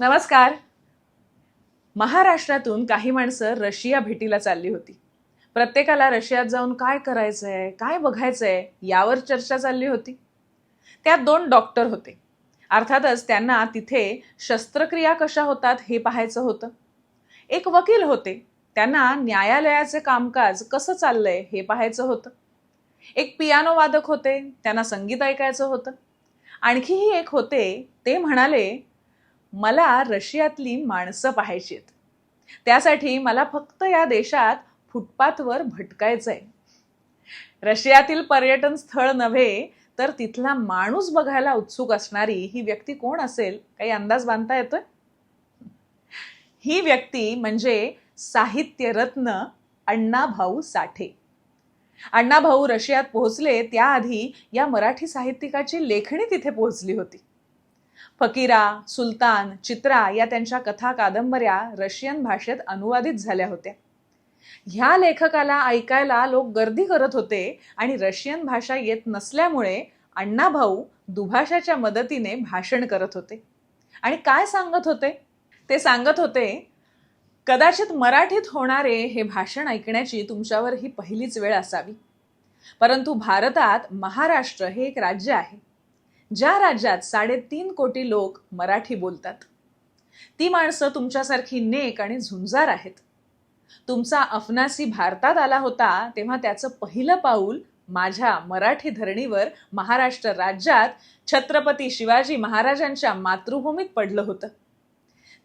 नमस्कार. महाराष्ट्रातून काही माणसं रशिया भेटीला चालली होती. प्रत्येकाला रशियात जाऊन काय करायचंय काय बघायचंय यावर चर्चा चालली होती. त्यात दोन डॉक्टर होते. अर्थातच त्यांना तिथे शस्त्रक्रिया कशा होतात हे पाहायचं होतं. एक वकील होते. त्यांना न्यायालयाचे कामकाज कसं चाललंय हे पाहायचं होतं. एक पियानो वादक होते. त्यांना संगीत ऐकायचं होतं. आणखीही एक होते. ते म्हणाले मला रशियातली माणसं पाहायची आहेत त्यासाठी मला फक्त या देशात फुटपाथवर भटकायचं आहे रशियातील पर्यटन स्थळ नव्हे तर तिथला माणूस बघायला उत्सुक असणारी ही व्यक्ती कोण असेल? काही अंदाज बांधता येतोय? ही व्यक्ती म्हणजे साहित्यरत्न अण्णाभाऊ साठे. अण्णाभाऊ रशियात पोहोचले त्याआधी या मराठी साहित्यिकाची लेखणी तिथे पोहोचली होती. फकीरा सुलतान चित्रा या त्यांच्या कथा कादंबऱ्या रशियन भाषेत अनुवादित झाल्या होत्या. ह्या लेखकाला ऐकायला लोक गर्दी करत होते आणि रशियन भाषा येत नसल्यामुळे अण्णा भाऊ दुभाषाच्या मदतीने भाषण करत होते. आणि काय सांगत होते? ते सांगत होते कदाचित मराठीत होणारे हे भाषण ऐकण्याची तुमच्यावर ही पहिलीच वेळ असावी. परंतु भारतात महाराष्ट्र हे एक राज्य आहे. ज्या राज्यात साडेतीन कोटी लोक मराठी बोलतात ती माणसं तुमच्यासारखी नेक आणि झुंजार आहेत. तुमचा अफनासी भारतात आला होता तेव्हा त्याचं पहिलं पाऊल माझ्या मराठी धरणीवर महाराष्ट्र राज्यात छत्रपती शिवाजी महाराजांच्या मातृभूमीत पडलं होतं.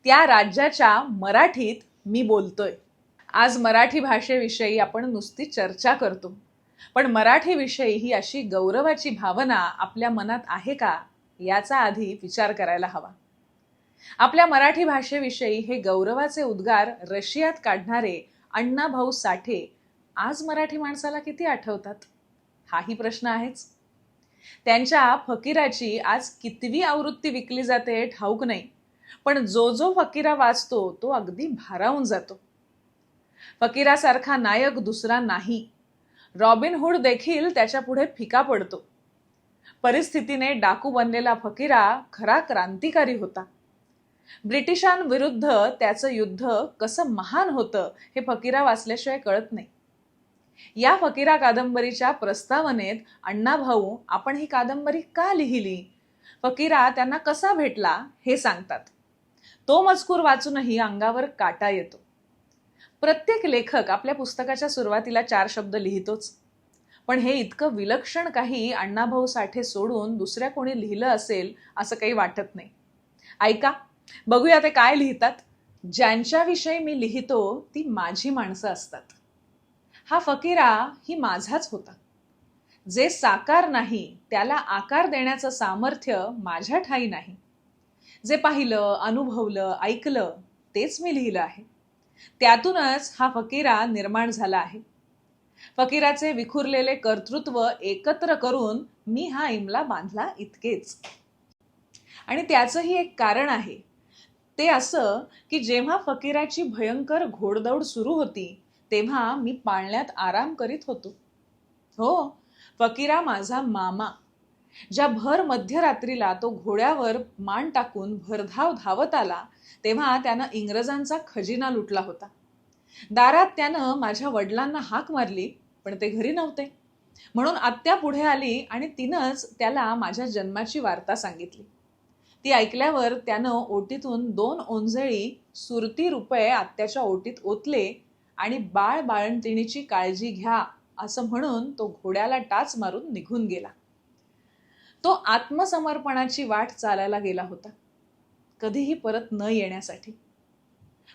त्या राज्याच्या मराठीत मी बोलतोय. आज मराठी भाषेविषयी आपण नुसती चर्चा करतो. पण मराठीविषयी ही अशी गौरवाची भावना आपल्या मनात आहे का याचा आधी विचार करायला हवा. आपल्या मराठी भाषेविषयी हे गौरवाचे उद्गार रशियात काढणारे अण्णाभाऊ साठे आज मराठी माणसाला किती आठवतात? हाही प्रश्न आहेच. त्यांच्या फकीराची आज कितवी आवृत्ती विकली जाते ठाऊक नाही पण जो जो फकीरा वाचतो तो अगदी भारावून जातो. फकीरासारखा नायक दुसरा नाही. रॉबिन हुड देखील त्याच्या पुढे फिका पडतो. परिस्थितीने डाकू बनलेला फकीरा खरा क्रांतिकारी होता. ब्रिटिशांविरुद्ध त्याचं युद्ध कसं महान होतं हे फकीरा वाचल्याशिवाय कळत नाही. या फकीरा कादंबरीच्या प्रस्तावनेत अण्णा भाऊ आपण ही कादंबरी का लिहिली? फकीरा त्यांना कसा भेटला हे सांगतात. तो मजकूर वाचूनही अंगावर काटा येतो. प्रत्येक लेखक आपल्या पुस्तकाच्या सुरुवातीला चार शब्द लिहितोच. पण हे इतकं विलक्षण काही अण्णाभाऊ साठे सोडून दुसऱ्या कोणी लिहिलं असेल असं काही वाटत नाही. ऐका बघूया ते काय लिहितात. ज्यांच्याविषयी मी लिहितो ती माझी माणसं असतात. हा फकीरा ही माझाच होता. जे साकार नाही त्याला आकार देण्याचं सामर्थ्य माझ्या ठाई नाही. जे पाहिलं अनुभवलं ऐकलं तेच मी लिहिलं आहे. त्यातूनच हा फकीरा निर्माण झाला आहे. फकीराचे विखुरलेले कर्तृत्व एकत्र करून मी हा इमला बांधला इतकेच. आणि त्याचंही एक कारण आहे. ते असं की जेव्हा फकीराची भयंकर घोडदौड सुरू होती तेव्हा मी पाळण्यात आराम करीत होतो. हो फकीरा माझा मामा. ज्या भर मध्यरात्रीला तो घोड्यावर मान टाकून भरधाव धावत आला तेव्हा त्यानं इंग्रजांचा खजिना लुटला होता. दारात त्यानं माझ्या वडिलांना हाक मारली पण ते घरी नव्हते. म्हणून आत्या पुढे आली आणि तिनंच त्याला माझ्या जन्माची वार्ता सांगितली. ती ऐकल्यावर त्यानं ओटीतून दोन ओंजळी सुरती रुपये आत्याच्या ओटीत ओतले आणि बाळ बाळंतिणीची काळजी घ्या असं म्हणून तो घोड्याला टाच मारून निघून गेला. तो आत्मसमर्पणाची वाट चालायला गेला होता. कधीही परत न येण्यासाठी.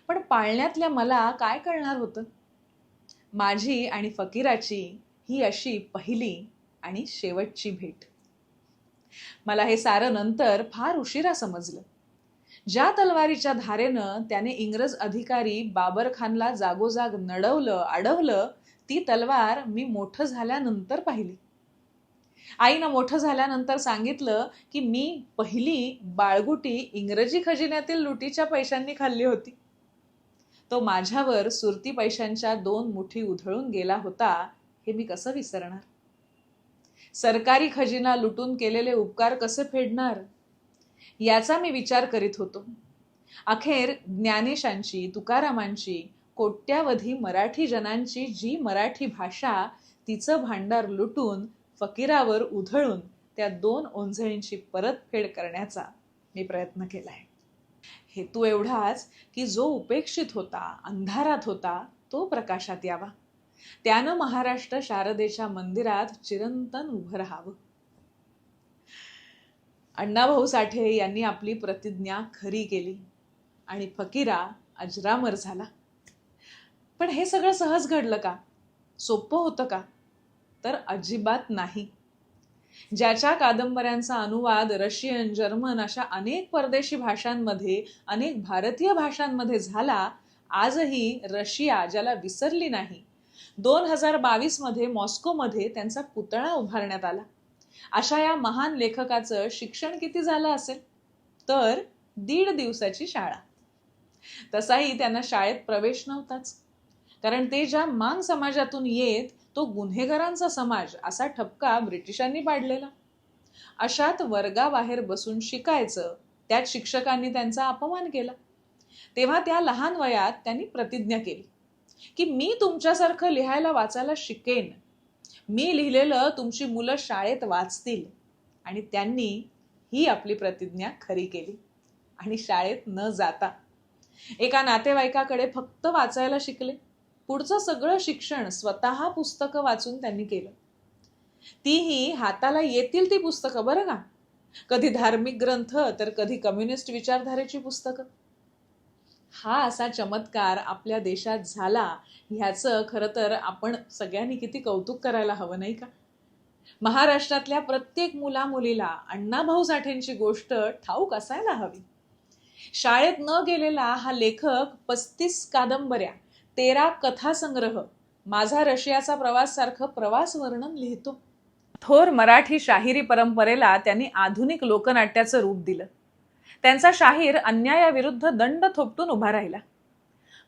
पण पाळण्यातल्या मला काय कळणार होतं? माझी आणि फकीराची ही अशी पहिली आणि शेवटची भेट. मला हे सारं नंतर फार उशिरा समजलं. ज्या तलवारीच्या धारेनं त्याने इंग्रज अधिकारी बाबर खानला जागोजाग नडवलं अडवलं ती तलवार मी मोठं झाल्यानंतर पाहिली. आईनं मोठं झाल्यानंतर सांगितलं की मी पहिली बाळगुटी इंग्रजी खजिन्यातील लुटीच्या पैशांनी खाल्ली होती. तो माझ्यावर सुरती पैशांच्या दोन मुठी उधळून गेला होता हे मी कसं विसरणार? सरकारी खजिना लुटून केलेले उपकार कसे फेडणार? याचा मी विचार करीत होतो. अखेर ज्ञानेशांची तुकारामांची कोट्यावधी मराठी जनांची जी मराठी भाषा तिचं भांडार लुटून फकीरावर उधळून त्या दोन ओंझळींची परतफेड करण्याचा मी प्रयत्न केलाय. हेतू एवढाच की जो उपेक्षित होता अंधारात होता तो प्रकाशात यावा. त्यानं महाराष्ट्र शारदेच्या मंदिरात चिरंतन उभं राहावं. अण्णाभाऊ साठे यांनी आपली प्रतिज्ञा खरी केली आणि फकीरा अजरामर झाला. पण हे सगळं सहज घडलं का? सोपं होतं का? तर अजिबात नाही. ज्याच्या कादंबऱ्यांचा अनुवाद रशियन जर्मन अशा अनेक परदेशी भाषांमध्ये अनेक भारतीय भाषांमध्ये झाला आजही रशिया ज्याला विसरली नाही. दोन हजार बावीसमध्ये मॉस्कोमध्ये त्यांचा पुतळा उभारण्यात आला. अशा या महान लेखकाचं शिक्षण किती झालं असेल? तर दीड दिवसाची शाळा. तसाही त्यांना शाळेत प्रवेश नव्हताच. कारण ते ज्या मांग समाजातून येत तो गुन्हेगारांचा समाज असा ठपका ब्रिटिशांनी पाडलेला. अशात वर्गाबाहेर बसून शिकायचं त्यात शिक्षकांनी त्यांचा अपमान केला. तेव्हा त्या लहान वयात त्यांनी प्रतिज्ञा केली की मी तुमच्यासारखं लिहायला वाचायला शिकेन. मी लिहिलेलं तुमची मुलं शाळेत वाचतील. आणि त्यांनी ही आपली प्रतिज्ञा खरी केली. आणि शाळेत न जाता एका नातेवाईकाकडे फक्त वाचायला शिकले. पुढचं सगळं शिक्षण स्वतः पुस्तकं वाचून त्यांनी केलं. तीही हाताला येतील ती पुस्तकं बरं का? कधी धार्मिक ग्रंथ तर कधी कम्युनिस्ट विचारधारेची पुस्तकं. हा असा चमत्कार आपल्या देशात झाला ह्याचं खरं तर आपण सगळ्यांनी किती कौतुक करायला हवं नाही का? महाराष्ट्रातल्या प्रत्येक मुला मुलीला अण्णाभाऊ साठेंची गोष्ट ठाऊक असायला हवी. शाळेत न गेलेला हा लेखक पस्तीस कादंबऱ्या तेरा कथासंग्रह माझा रशियाचा प्रवास सारखं प्रवास वर्णन लिहितो. थोर मराठी शाहिरी परंपरेला त्यांनी आधुनिक लोकनाट्याचं रूप दिलं. त्यांचा शाहीर अन्यायाविरुद्ध दंड थोपटून उभा राहिला.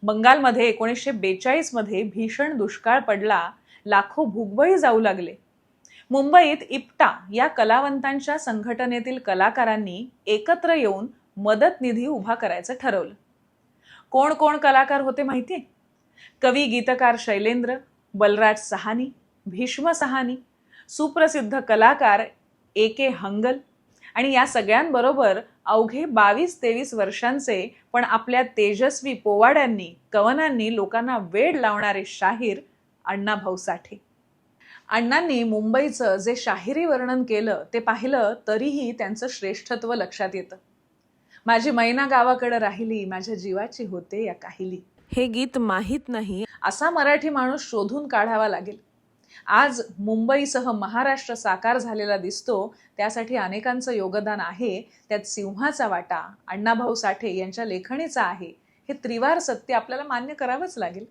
बंगालमध्ये एकोणीसशे बेचाळीसमध्ये भीषण दुष्काळ पडला लाखो भुगबळी जाऊ लागले. मुंबईत इप्टा या कलावंतांच्या संघटनेतील कलाकारांनी एकत्र येऊन मदत निधी उभा करायचं ठरवलं. कोण कोण कलाकार होते माहितीये? कवी गीतकार शैलेंद्र बलराज सहानी भीष्म सहानी सुप्रसिद्ध कलाकार ए के हंगल आणि या सगळ्यांबरोबर अवघे बावीस तेवीस वर्षांचे पण आपल्या तेजस्वी पोवाड्यांनी कवनांनी लोकांना वेड लावणारे शाहीर अण्णाभाऊ साठे अण्णांनी मुंबईचं जे शाहिरी वर्णन केलं ते पाहिलं तरीही त्यांचं श्रेष्ठत्व लक्षात येतं. माझी मैना गावाकडं राहिली माझ्या जीवाची होते या काहिली. हे गीत माहीत नाही. असा मराठी माणूस शोधून काढावा लागेल. आज मुंबईसह महाराष्ट्र साकार झालेला दिसतो. त्यासाठी अनेकांचं योगदान आहे. त्यात सिंहाचा वाटा अण्णाभाऊ साठे यांच्या लेखणीचा आहे. हे त्रिवार सत्य आपल्याला मान्य करावंच लागेल.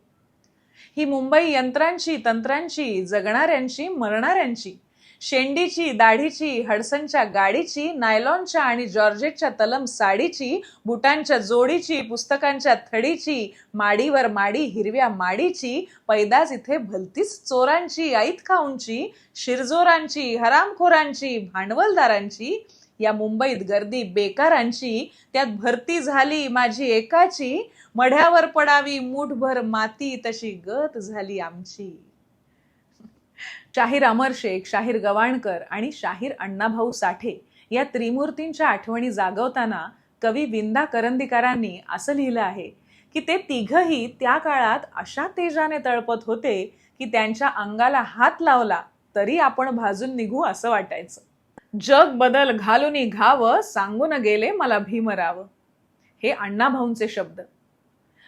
ही मुंबई यंत्रांची तंत्रांची जगणाऱ्यांची मरणाऱ्यांची शेंडीची दाढीची हडसनच्या गाडीची नायलॉनच्या आणि जॉर्जेटच्या तलम साडीची बुटांच्या जोडीची पुस्तकांच्या थडीची माडीवर माडी हिरव्या माडीची पैदास इथे भलतीच चोरांची आईत खाऊंची शिरजोरांची हरामखोरांची भांडवलदारांची या मुंबईत गर्दी बेकारांची त्यात भरती झाली माझी एकाची मढ्यावर पडावी मूठभर माती तशी गत झाली आमची. शाहीर अमर शेख शाहीर गवाणकर आणि शाहीर अण्णाभाऊ साठे या त्रिमूर्तींच्या आठवणी जागवताना कवी विंदा करंदीकरांनी असं लिहिलं आहे की ते तिघही त्या काळात अशा तेजाने तळपत होते की त्यांच्या अंगाला हात लावला तरी आपण भाजून निघू असं वाटायचं. जग बदल घालून घावं सांगून गेले मला भीमराव हे अण्णाभाऊंचे शब्द.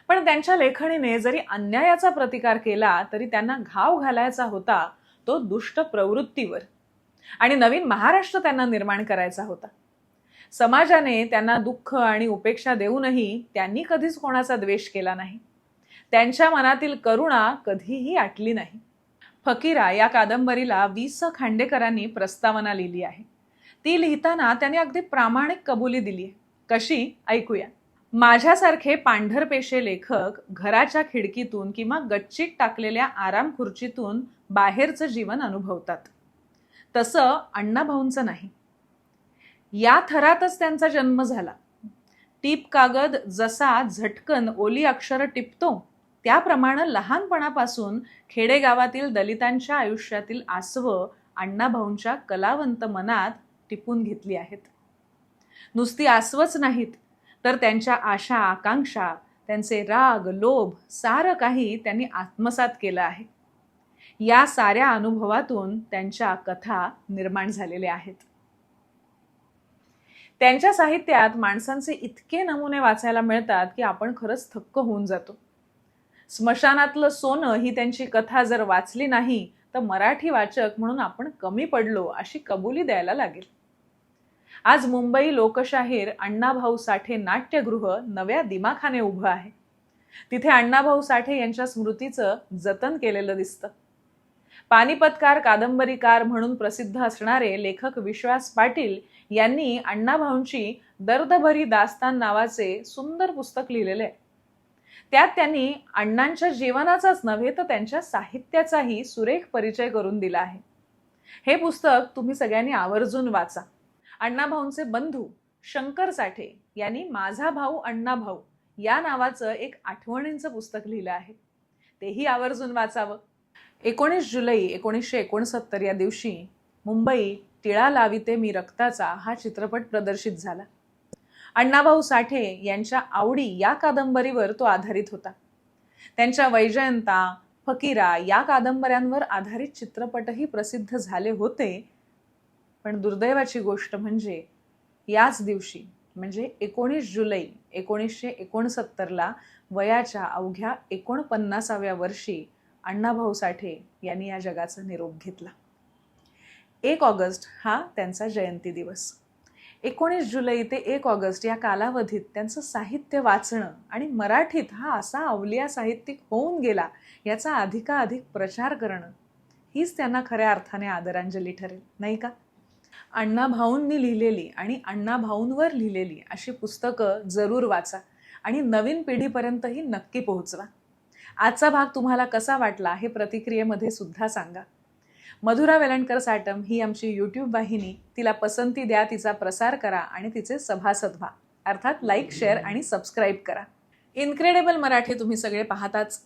पण त्यांच्या लेखणीने जरी अन्यायाचा प्रतिकार केला तरी त्यांना घाव घालायचा होता शकतो दुष्ट प्रवृत्तीवर. आणि नवीन महाराष्ट्र त्यांना निर्माण करायचा होता. समाजाने त्यांना दुःख आणि उपेक्षा देऊनही त्यांनी कधीच कोणाचा द्वेष केला नाही. त्यांच्या मनातील करुणा कधीही आटली नाही. फकीरा या कादंबरीला वी स खांडेकरांनी प्रस्तावना लिहिली आहे. ती लिहिताना त्यांनी अगदी प्रामाणिक कबुली दिली आहे. कशी? ऐकूया. माझ्यासारखे पांढरपेशे लेखक घराच्या खिडकीतून किंवा गच्चीत टाकलेल्या आराम खुर्चीतून बाहेरचं जीवन अनुभवतात. तसं अण्णाभाऊंचं नाही. या थरातच त्यांचा जन्म झाला. टीप कागद जसा झटकन ओली अक्षर टिपतो त्याप्रमाणे लहानपणापासून खेडेगावातील दलितांच्या आयुष्यातील आसवं अण्णाभाऊंच्या कलावंत मनात टिपून घेतली आहेत. नुसती आसवच नाहीत तर त्यांच्या आशा आकांक्षा त्यांचे राग लोभ सारं काही त्यांनी आत्मसात केलं आहे. या साऱ्या अनुभवातून त्यांच्या कथा निर्माण झालेल्या आहेत. त्यांच्या साहित्यात माणसांचे इतके नमुने वाचायला मिळतात की आपण खरंच थक्क होऊन जातो. स्मशानातलं सोनं ही त्यांची कथा जर वाचली नाही तर मराठी वाचक म्हणून आपण कमी पडलो अशी कबुली द्यायला लागेल. आज मुंबई लोकशाहीर अण्णाभाऊ साठे नाट्यगृह नव्या दिमाखाने उभं आहे. तिथे अण्णाभाऊ साठे यांच्या स्मृतीचं जतन केलेलं दिसतं. पानिपतकार कादंबरीकार म्हणून प्रसिद्ध असणारे लेखक विश्वास पाटील यांनी अण्णाभाऊंची दर्दभरी दास्तान नावाचे सुंदर पुस्तक लिहिलेले आहे. त्यात त्यांनी अण्णांच्या जीवनाचाच नव्हे तर त्यांच्या साहित्याचाही सुरेख परिचय करून दिला आहे. हे पुस्तक तुम्ही सगळ्यांनी आवर्जून वाचा. अण्णाभाऊंचे बंधू शंकर साठे यांनी माझा भाऊ अण्णाभाऊ या नावाचं एक आठवणींचं पुस्तक लिहिलं आहे. तेही आवर्जून वाचावं. एकोणीस जुलै एकोणीसशे एकोणसत्तर या दिवशी मुंबई टिळा लाविते मी रक्ताचा हा चित्रपट प्रदर्शित झाला. अण्णाभाऊ साठे यांच्या आवडी या कादंबरीवर तो आधारित होता. त्यांच्या वैजयंता फकीरा या कादंबऱ्यांवर आधारित चित्रपटही प्रसिद्ध झाले होते. पण दुर्दैवाची गोष्ट म्हणजे याच दिवशी म्हणजे एकोणीस जुलै एकोणीसशे एकोणसत्तरला वयाच्या अवघ्या एकोणपन्नासाव्या वर्षी अण्णाभाऊ साठे यांनी या जगाचा निरोप घेतला. एक ऑगस्ट हा त्यांचा जयंती दिवस. एकोणीस जुलै ते एक ऑगस्ट या कालावधीत त्यांचं साहित्य वाचणं आणि मराठीत हा असा अवलिया साहित्यिक होऊन गेला याचा अधिकाधिक प्रचार करणं हीच त्यांना खऱ्या अर्थाने आदरांजली ठरेल नाही का? अण्णा भाऊंनी लिहिलेली आणि अण्णा भाऊंवर लिहिलेली अशी पुस्तकं जरूर वाचा आणि नवीन पिढीपर्यंतही नक्की पोहोचवा. आजचा भाग तुम्हाला कसा वाटला हे प्रतिक्रियेमध्ये सुद्धा सांगा. मधुरा वेलणकर साटम ही आमची यूट्यूब वाहिनी. तिला पसंती द्या तिचा प्रसार करा आणि तिचे सभासद व्हा. अर्थात लाईक शेअर आणि सबस्क्राईब करा. इन्क्रेडिबल मराठी तुम्ही सगळे पाहताच.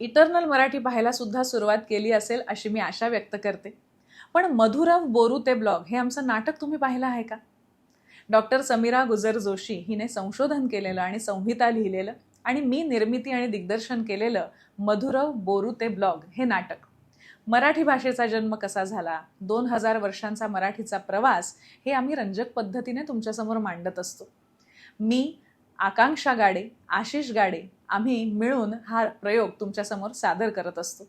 इटर्नल मराठी पाहायला सुद्धा सुरुवात केली असेल अशी मी आशा व्यक्त करते. पण मधुरव बोरू ते ब्लॉग हे आमचं नाटक तुम्ही पाहिलं आहे का? डॉक्टर समीरा गुजर जोशी हिने संशोधन केलेलं आणि संहिता लिहिलेलं. आणि मी निर्मिती आणि दिग्दर्शन केलेलं मधुरव बोरुते ब्लॉग हे नाटक. मराठी भाषेचा जन्म कसा झाला? दोन हजार वर्षांचा मराठीचा प्रवास हे आम्ही रंजक पद्धतीने तुमच्यासमोर मांडत असतो. मी आकांक्षा गाडे आशिष गाडे आम्ही मिळून हा प्रयोग तुमच्यासमोर सादर करत असतो.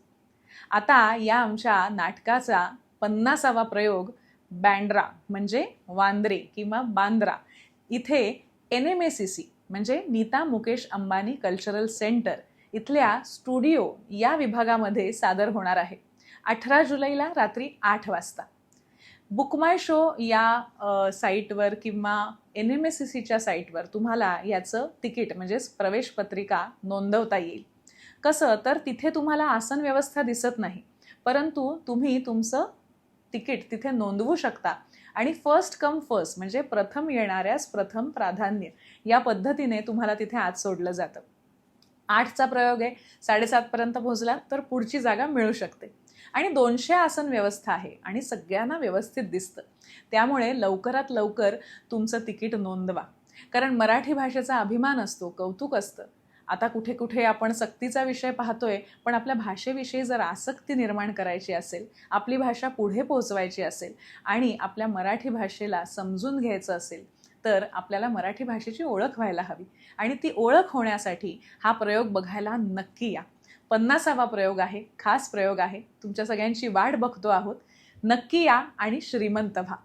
आता या आमच्या नाटकाचा पन्नासावा प्रयोग बँड्रा म्हणजे वांद्रे किंवा बांद्रा इथे N M A C C म्हणजे नीता मुकेश अंबानी कल्चरल सेंटर इथल्या स्टुडिओ या विभागामध्ये सादर होणार आहे. अठरा जुलैला रात्री आठ वाजता. बुकमाय शो या साईटवर किंवा एन एम एस सी सीच्या साईटवर तुम्हाला याचं तिकीट म्हणजेच प्रवेश पत्रिका नोंदवता येईल. कसं? तर तिथे तुम्हाला आसन व्यवस्था दिसत नाही. परंतु तुम्ही तुमचं तिकीट तिथे नोंदवू शकता. आणि फर्स्ट कम फर्स्ट म्हणजे प्रथम येणाऱ्यास प्रथम प्राधान्य. या पद्धतीने तुम्हाला तिथे आत सोडलं जातं. आठचा प्रयोग आहे. साडेसातपर्यंत पोहोचला तर पुढची जागा मिळू शकते. आणि दोनशे आसन व्यवस्था आहे आणि सगळ्यांना व्यवस्थित दिसतं. त्यामुळे लवकरात लवकर तुमचं तिकीट नोंदवा. कारण मराठी भाषेचा अभिमान असतो कौतुक असतं. आता कुठे कुठे आपण सक्तीचा विषय पाहतोय पण आपल्या भाषेविषयी जर आसक्ती निर्माण करायची असेल आपली भाषा पुढे पोहोचवायची असेल आणि आपल्या मराठी भाषेला समजून घ्यायचं असेल तर आपल्याला मराठी भाषेची ओळख व्हायला हवी. आणि ती ओळख होण्यासाठी हा प्रयोग बघायला नक्की या. पन्नासावा प्रयोग आहे खास प्रयोग आहे. तुमच्या सगळ्यांची वाट बघतो आहोत. नक्की या आणि श्रीमंत व्हा.